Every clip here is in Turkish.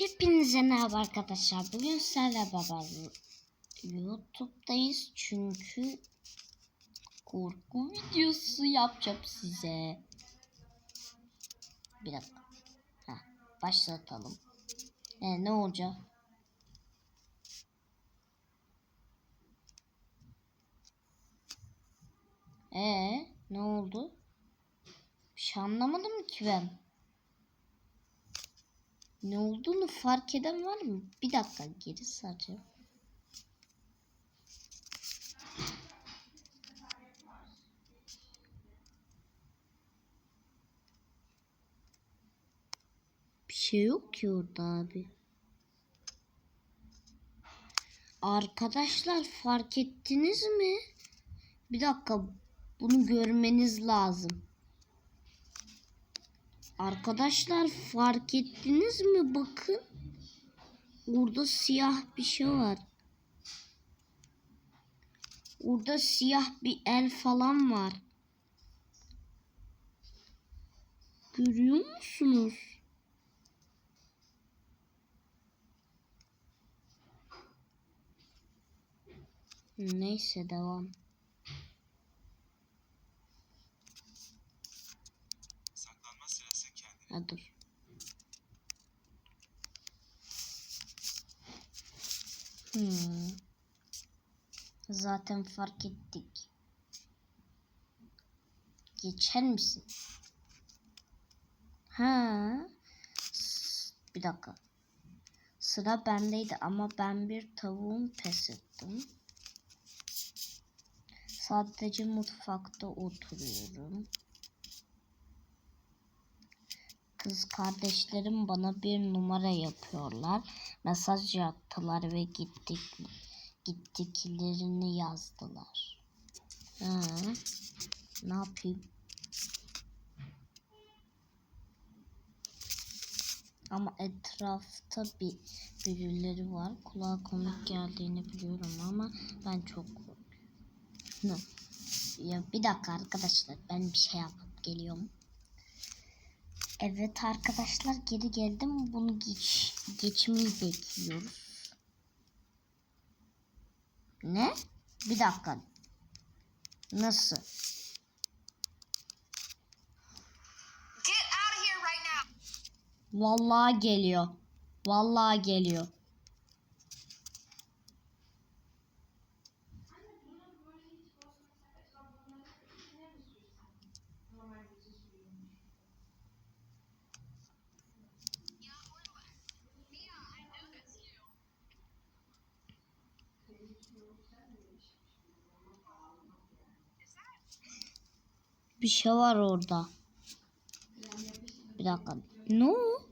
Hepinize merhaba arkadaşlar. Bugün sizlerle beraber YouTube'dayız çünkü korku videosu yapacağım size. Bir dakika. Heh, başlatalım. E, ne olacak? Ee, ne oldu? Bir şey anlamadım ki ben. Ne olduğunu fark eden var mı? Bir dakika geri saracağım. Bir şey yok ki orada abi. Arkadaşlar fark ettiniz mi? Bir dakika bunu görmeniz lazım. Arkadaşlar fark ettiniz mi? Bakın. Orada siyah bir şey var. Orada siyah bir el falan var. Görüyor musunuz? Neyse devam. Ha. Hmm. Zaten fark ettik. Geçer misin? Ha. Bir dakika. Sıra bendeydi ama ben bir tavuğun pes ettim. Sadece mutfakta oturuyorum. Kız kardeşlerim bana bir numara yapıyorlar. Mesaj attılar ve gittik gittiklerini yazdılar. Ha, ne yapayım? Ama etrafta bir birileri var. Kulağa komik geldiğini biliyorum ama ben çok korkuyorum. Ya bir dakika arkadaşlar ben bir şey yapıp geliyorum. Evet arkadaşlar geri geldim. Bunu geç, geçmeyi bekliyoruz. Ne? Bir dakika. Nasıl? Get out of here right now. Vallahi geliyor. Vallahi geliyor. Bir şey var orada. Bir dakika. Ne o?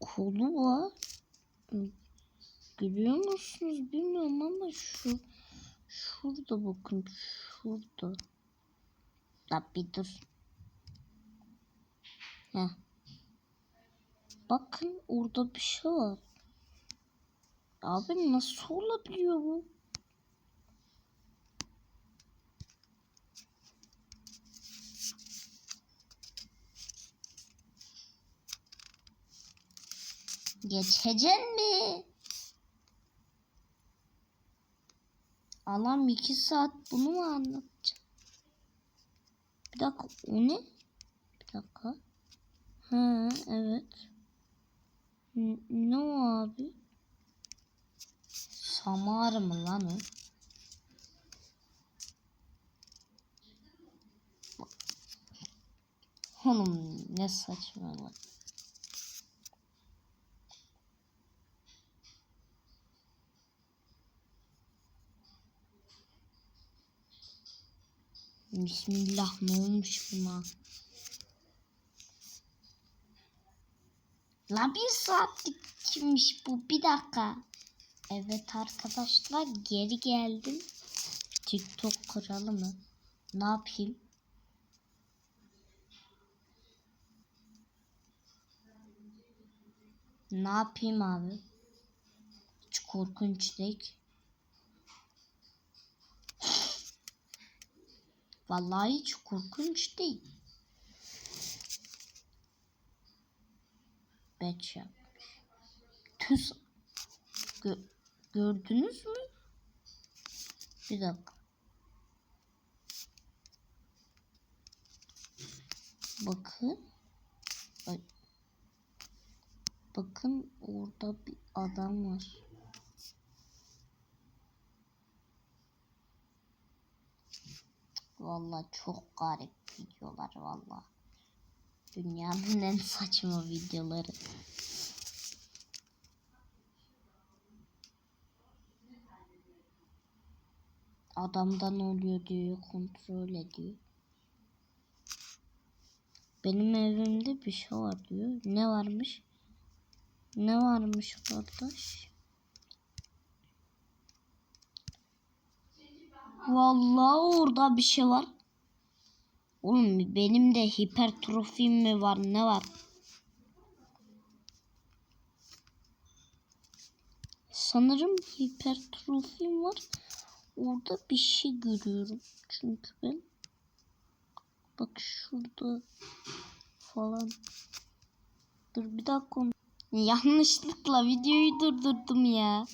Kolu var. Görüyor musunuz bilmiyorum ama şu şurada bakın şurada. La bir dur. Heh. Bakın orada bir şey var. Abi nasıl olabiliyor bu? Geçeceksin mi? Alam iki saat bunu mu anlatacak? Bir dakika o ne? Bir dakika. Ha evet. Ne o abi? Samar mı lan o? Oğlum ne saçma Bismillah ne olmuş buna? La bir saatlikmiş bu bir dakika. Evet arkadaşlar geri geldim. TikTok kralı mı? Ne yapayım? Ne yapayım abi? Hiç korkunç değil. ki. Vallahi hiç korkunç değil. Batch yapmış. Tüs. Gö- gördünüz mü? Bir dakika. Bakın. Bakın orada bir adam var. Vallahi çok garip videolar vallahi. Dünyanın en saçma videoları. Adamdan oluyor diyor, kontrol ediyor. Benim evimde bir şey var diyor. Ne varmış? Ne varmış kardeş? Vallahi orada bir şey var. Oğlum benim de hipertrofim mi var ne var? Sanırım hipertrofim var. Orada bir şey görüyorum. Çünkü ben bak şurada falan. Dur bir dakika. Yanlışlıkla videoyu durdurdum ya.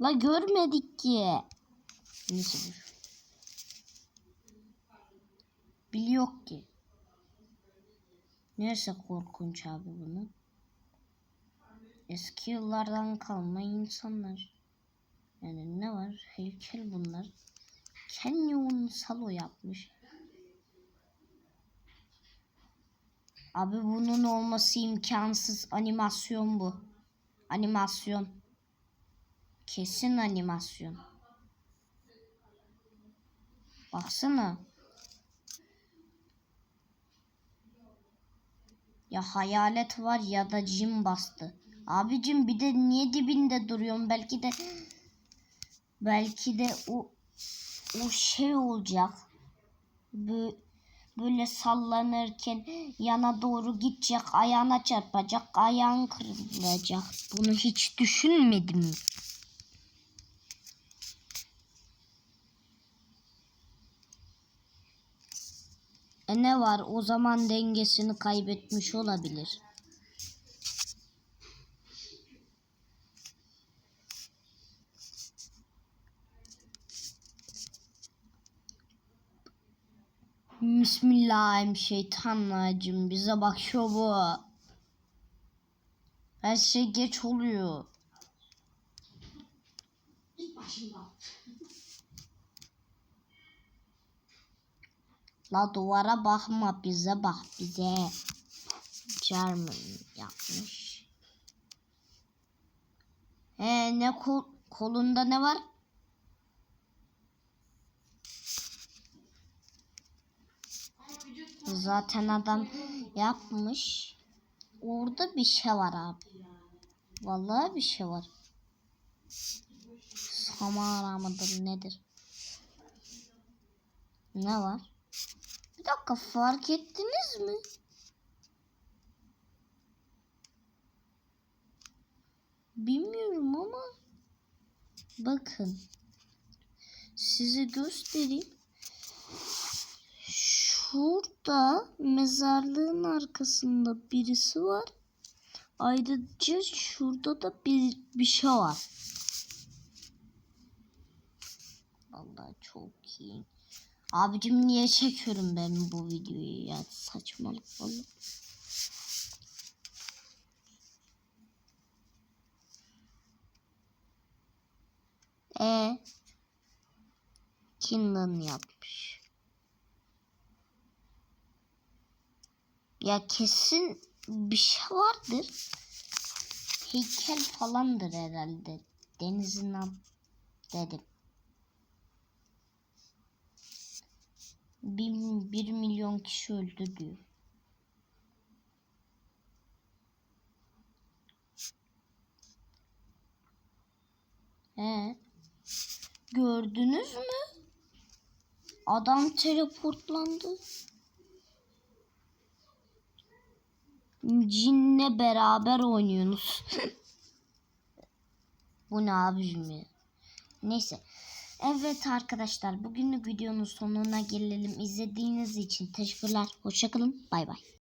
La görmedik ki. Neyse dur. Biliyor ki. Neresi korkunç abi bunu? Eski yıllardan kalma insanlar. Yani ne var? Heykel bunlar. Canyon salo yapmış. Abi bunun olması imkansız. Animasyon bu. Animasyon. Kesin animasyon. Baksana. Ya hayalet var ya da cin bastı. Abicim bir de niye dibinde duruyorsun? Belki de belki de o o şey olacak. Bö- Böyle sallanırken yana doğru gidecek, ayağına çarpacak, ayağın kırılacak. Bunu hiç düşünmedim E ne var? O zaman dengesini kaybetmiş olabilir. Bismillahirrahmanirrahim. Bize bakıyor bu. Her şey geç oluyor. La duvara bakma bize bak bize. German yapmış. Ee, ne kol, kolunda ne var? Zaten adam yapmış. Orada bir şey var abi. Vallahi bir şey var. Samara mıdır nedir? Ne var? Bir dakika fark ettiniz mi? Bilmiyorum ama bakın size göstereyim. Şurada mezarlığın arkasında birisi var. Ayrıca şurada da bir, bir şey var. Vallahi çok iyi. Abicim niye çekiyorum ben bu videoyu ya saçmalık vallahi. E Kinlan yapmış. Ya kesin bir şey vardır. Heykel falandır herhalde. Denizin dedim. Bir, bir milyon kişi öldü diyor. He. Gördünüz mü? Adam teleportlandı. Cinle beraber oynuyorsunuz. Bu ne abicim ya? Neyse. Evet arkadaşlar bugünlük videonun sonuna gelelim. İzlediğiniz için teşekkürler. Hoşçakalın. Bay bay.